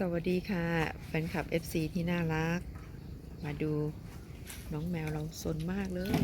สวัสดีค่ะ แฟนคลับ FC ที่น่ารัก มาดูน้องแมวเราสนมากเลย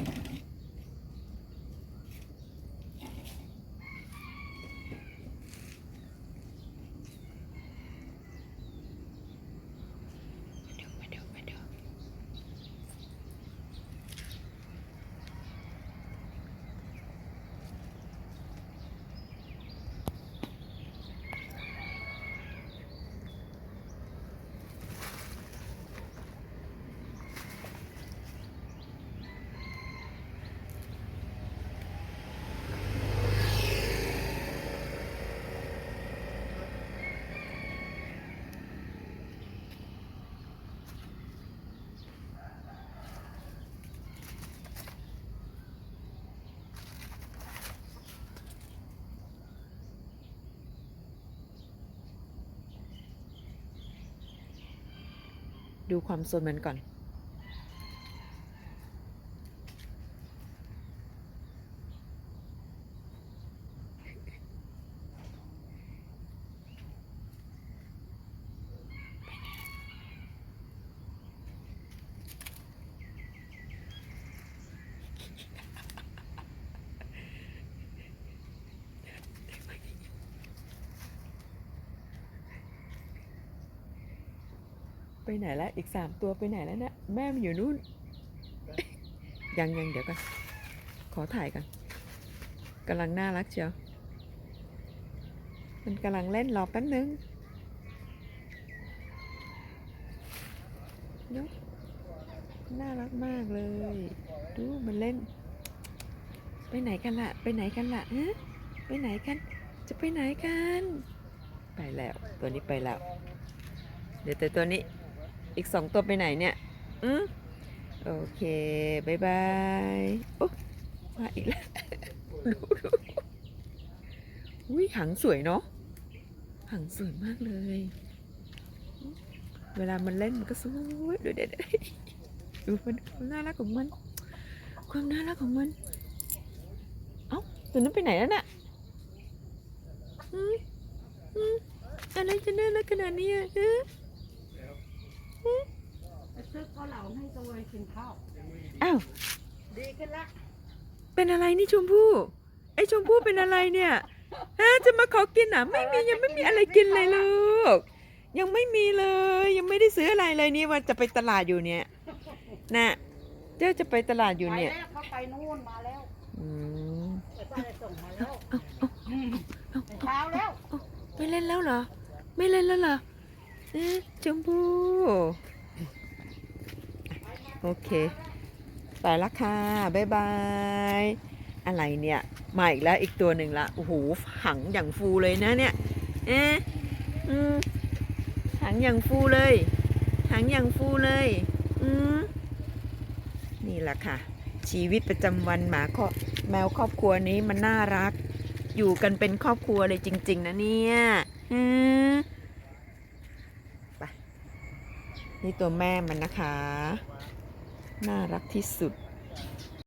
ดูความสนมันก่อน ไปไหนแล้ว อีกสามตัวไปไหนแล้วเนี่ยแม่มันอยู่นู่น ยังยังเดี๋ยวกันขอถ่ายกันกำลังน่ารักเชียวมันกำลังเล่นรอแป๊บนึงเนอะน่ารักมากเลย ดูมันเล่น ไปไหนกันล่ะไปไหนกันล่ะฮะไปไหนกัน จะไปไหนกัน ไปแล้ว ตัวนี้ไปแล้ว เดี๋ยวแต่ตัวนี้ อีกสองตัวไปไหนเนี่ยอืมโอเคบายบายโอ้มาอีกแล้วดูดูอุ้ยหางสวยเนาะหางสวยมากเลย เวลามันเล่นมันก็สวยดูเด็ดดูมันความน่ารักของมัน ความน่ารักของมัน เอ้าตัวนั้นไปไหนแล้วน่ะอืมอืมอะไรจะน่ารักขนาดนี้อะ ซื้อข้าวเหลาให้ตัวเองกินข้าวอ้าว ดีขึ้นละเป็นอะไรนี่ชมพู่ไอ้ชมพู่เป็นอะไรเนี่ยฮะจะมาขอกินอะ ไม่มียังไม่มีอะไรกินเลยลูก ยังไม่มีเลย ยังไม่ได้ซื้ออะไรเลยนี่ว่าจะไปตลาดอยู่เนี่ยน่ะเจ้าจะไปตลาดอยู่ไปเนี่ยแล้วเขาไปนู่นมาแล้วอืมแต่ป้าจะส่งมาแล้วอืมแต่เช้าแล้วไม่เล่นแล้วเหรอ ไม่เล่นแล้วเหรอเอ๊ะชมพู่ โอเค ไปละค่ะบ๊ายบาย อะไรเนี่ย มาอีกแล้วอีกตัวหนึ่งละ โอ้โห หังอย่างฟูเลยนะเนี่ย เอ๊ะอืมหังอย่างฟูเลย หังอย่างฟูเลย อืมนี่แหละค่ะ ชีวิตประจำวันหมาครอบแมวครอบครัวนี้มันน่ารัก อยู่กันเป็นครอบครัวเลยจริง ๆ นะเนี่ยอืมไปนี่ตัวแม่มันนะคะ น่ารักที่สุด